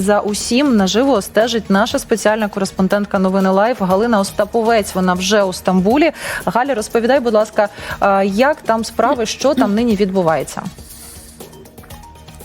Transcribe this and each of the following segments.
За усім наживо стежить наша спеціальна кореспондентка новини Лайф Галина Остаповець. Вона вже у Стамбулі. Галя, розповідай, будь ласка, е, як там справи, що там нині відбувається?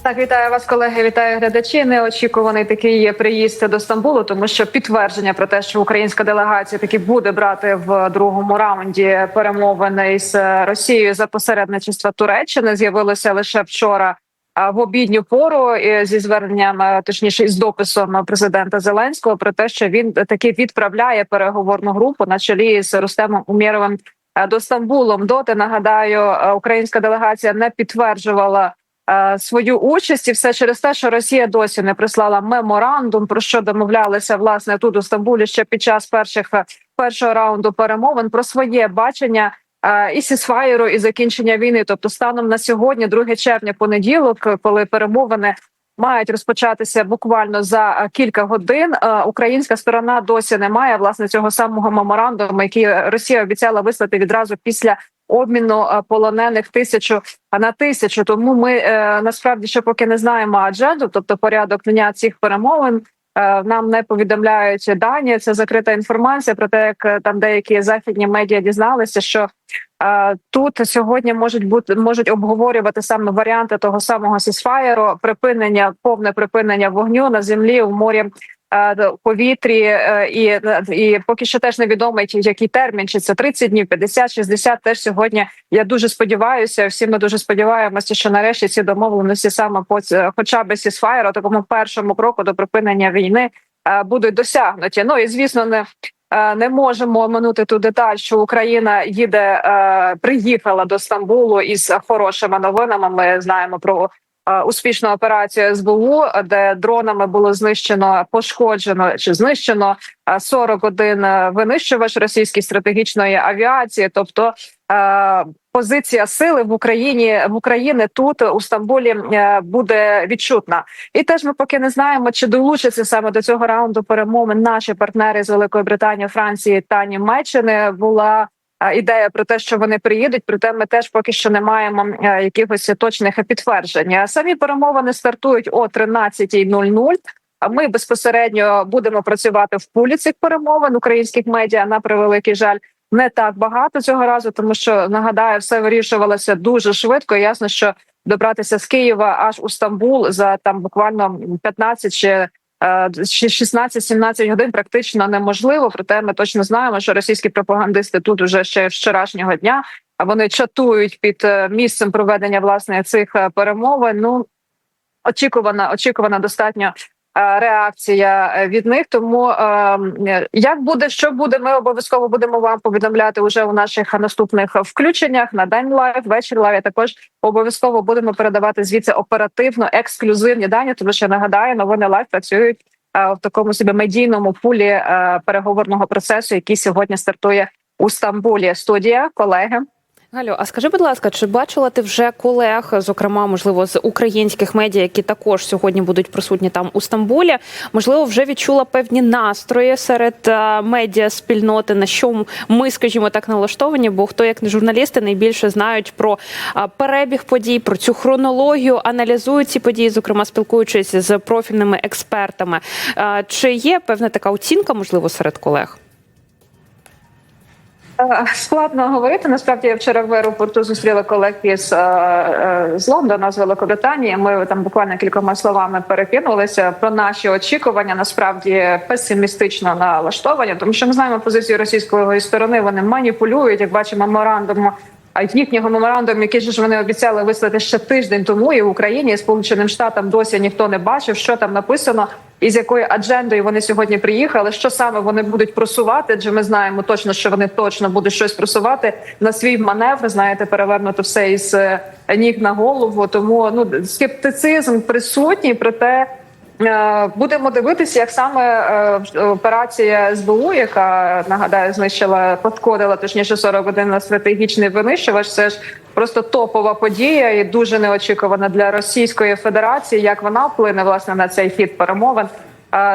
Так, вітаю вас, колеги. Вітаю глядачі. Неочікуваний такий приїзд до Стамбулу, тому що підтвердження про те, що українська делегація таки буде брати в другому раунді перемовини із Росією за посередничества Туреччини, з'явилося лише вчора. В обідню пору е, зі зверненням, е, точніше, із дописом президента Зеленського про те, що він таки відправляє переговорну групу на чолі з Рустемом Умєровим е, до Стамбулом. Доти нагадаю, українська делегація не підтверджувала свою участь, і все через те, що Росія досі не прислала меморандум, про що домовлялися власне тут у Стамбулі ще під час перших першого раунду перемовин про своє бачення. І сісфаєру, і закінчення війни, тобто станом на сьогодні, 2 червня, понеділок, коли перемовини мають розпочатися буквально за кілька годин. Українська сторона досі не має власне цього самого меморандуму, який Росія обіцяла вислати відразу після обміну полонених тисячу на тисячу. Тому ми е, насправді ще поки не знаємо адженду, тобто порядок дня цих перемовин. Е, Нам не повідомляють дані. Це закрита інформація про те, як е, там деякі західні медіа дізналися, що е, тут сьогодні можуть бути можуть обговорювати саме варіанти того самого сісфаєру, припинення, повне припинення вогню на землі в морі. Е, Повітрі е, і, і поки що теж невідомо, який- термін, чи це 30 днів, 50, 60, Теж сьогодні я дуже сподіваюся. Всі ми дуже сподіваємося, що нарешті ці домовленості саме по хоча б сісфаєру, такому першому кроку до припинення війни е, будуть досягнуті. Ну і звісно, не е, не можемо оминути ту деталь, що Україна їде, е, приїхала до Стамбулу із хорошими новинами. Ми знаємо про е, успішну операцію СБУ, де дронами було знищено, пошкоджено чи знищено е, 41 винищувач російської стратегічної авіації, тобто. е, Позиція сили в Україні в Україні тут у Стамбулі е, буде відчутна, і теж ми поки не знаємо, чи долучаться саме до цього раунду перемовин наші партнери з Великої Британії, Франції та Німеччини. Була е, ідея про те, що вони приїдуть. Проте ми теж поки що не маємо е, якихось точних підтверджень. Самі перемовини стартують о 13.00. А ми безпосередньо будемо працювати в пулі цих перемовин українських медіа на превеликий жаль. Не так багато цього разу, тому що нагадаю, все вирішувалося дуже швидко. Ясно, що добратися з Києва аж у Стамбул за там буквально 15 чи 16-17 годин практично неможливо. Проте ми точно знаємо, що російські пропагандисти тут уже ще вчорашнього дня. Вони чатують під е, місцем проведення власне цих е, перемовин. Ну очікувана, очікувана достатньо е, реакція е, від них. Тому е, як буде, що буде, ми обов'язково будемо вам повідомляти уже у наших наступних включеннях на день лайв, вечір лайв. Також обов'язково будемо передавати звідси оперативно ексклюзивні дані. Тому що нагадаю, новини лайв працюють е, в такому собі медійному пулі е, переговорного процесу, який сьогодні стартує у Стамбулі. Студія колеги. Галю, а скажи, будь ласка, чи бачила ти вже колег, зокрема, можливо, з українських медіа, які також сьогодні будуть присутні там у Стамбулі? Можливо, вже відчула певні настрої серед е, медіа спільноти, на що ми, скажімо так, налаштовані? Бо хто як не журналісти найбільше знають про перебіг подій, про цю хронологію, аналізують ці події, зокрема спілкуючись з профільними експертами. Е, Чи є певна така оцінка, можливо, серед колег? Складно говорити. Насправді я вчора в аеропорту зустріла колег із е, е, з Лондона, з Великобританії. Ми там буквально кількома словами перекинулися про наші очікування. Насправді песимістично налаштовані, тому що ми знаємо позицію російської сторони. Вони маніпулюють, як бачимо, меморандум. Їхнього меморандуму, який ж вони обіцяли вислати ще тиждень тому, і в Україні і Сполученим Штатам досі ніхто не бачив, що там написано, і з якою аджендою вони сьогодні приїхали. Що саме вони будуть просувати? Адже ми знаємо точно, що вони точно будуть щось просувати на свій маневр. Знаєте, перевернуто все із е, ніг на голову. Тому ну скептицизм присутній, проте. Е, Будемо дивитися, як саме е, операція СБУ, яка нагадаю, знищила подкодила точніше 41 на стратегічний винищувач. Це ж просто топова подія і дуже неочікувана для Російської Федерації. Як вона вплине власне на цей хід перемовин?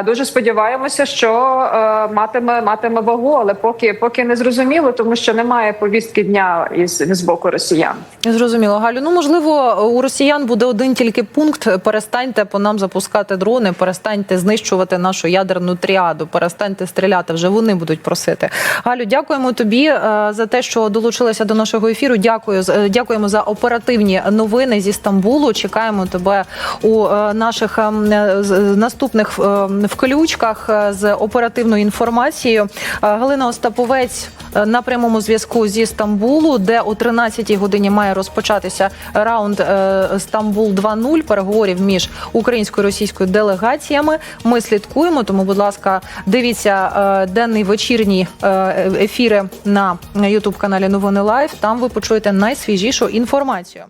Дуже сподіваємося, що е, матиме матиме вагу, але поки поки не зрозуміло, тому що немає повістки дня із з боку росіян. Зрозуміло, Галю. Ну можливо, у росіян буде один тільки пункт: перестаньте по нам запускати дрони, перестаньте знищувати нашу ядерну тріаду, перестаньте стріляти. Вже вони будуть просити. Галю, дякуємо тобі е, за те, що долучилася до нашого ефіру. Дякую е, дякуємо за оперативні новини зі Стамбулу. Чекаємо тебе у наших ем, наступних е, включках е, з оперативною інформацією. Е, Галина Остаповець на прямому зв'язку зі Стамбулу, де о 13-й годині має розпочатися раунд Стамбул 2.0 переговорів між українською і російською делегаціями. Ми слідкуємо. Тому, будь ласка, дивіться денний вечірній е, ефіри на Ютуб каналі Новини Лайв. Там ви почуєте найсвіжішу інформацію.